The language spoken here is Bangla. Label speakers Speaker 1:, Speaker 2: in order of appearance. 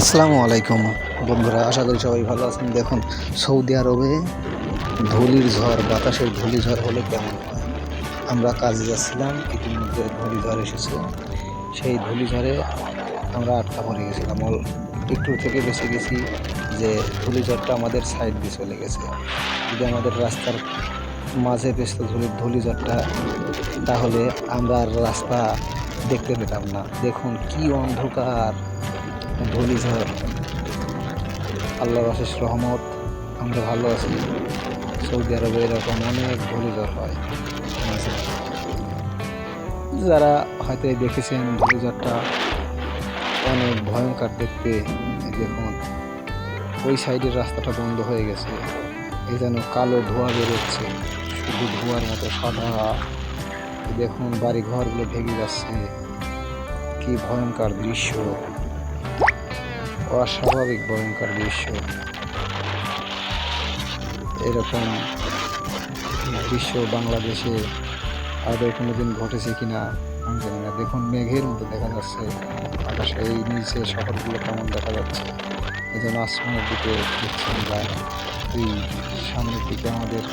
Speaker 1: আসসালামু আলাইকুম। বন্ধুরা, আশা করি সবাই ভালো আছেন। দেখুন, সৌদি আরবে ধুলির ঝড়, বাতাসের ধুলি ঝড় হলে কেমন? হয় আমরা কাজে যাচ্ছিলাম, ইতিমধ্যে ধুলি ঝড় এসেছে। সেই ধুলি ঝড়ে আমরা আটকা পড়ে গেছিলাম। একটু থেকে বেঁচে গেছি যে ধুলি ঝড়টা আমাদের সাইড দিয়ে চলে গেছে। যদি আমাদের রাস্তার মাঝে পেস্ত ধুলির ধুলি ঝড়টা, তাহলে আমরা রাস্তা দেখতে পেতাম না। দেখুন, কি অন্ধকার। ধূলিঝড় আল্লাহর অশেষ রহমত, আমরা ভালো আছি। সৌদি আরবে এরকম অনেক ধূলিঝড় হয়। যারা হয়তো দেখেছেন ধূলিঝড়টা অনেক ভয়ঙ্কর দেখতে দেখুন, ওই সাইডের রাস্তাটা বন্ধ হয়ে গেছে। এই যেন কালো ধোঁয়া বেরোচ্ছে, শুধু ধোঁয়ার মতো সাদা। দেখুন বাড়ি ঘরগুলো ভেঙে যাচ্ছে। কি ভয়ঙ্কর দৃশ্য। অস্বাভাবিক ভয়ঙ্কর দৃশ্য। এরকম দৃশ্য বাংলাদেশে আদৌ কোনোদিন ঘটেছে কিনা, আমি জানি না। দেখুন, মেঘের মতো দেখা যাচ্ছে। আকাশে এই নিচে শহরগুলো কেমন দেখা যাচ্ছে। এই জন্য আসমানের দিকে দেখছি আমরা এই সামনের দিকে আমাদের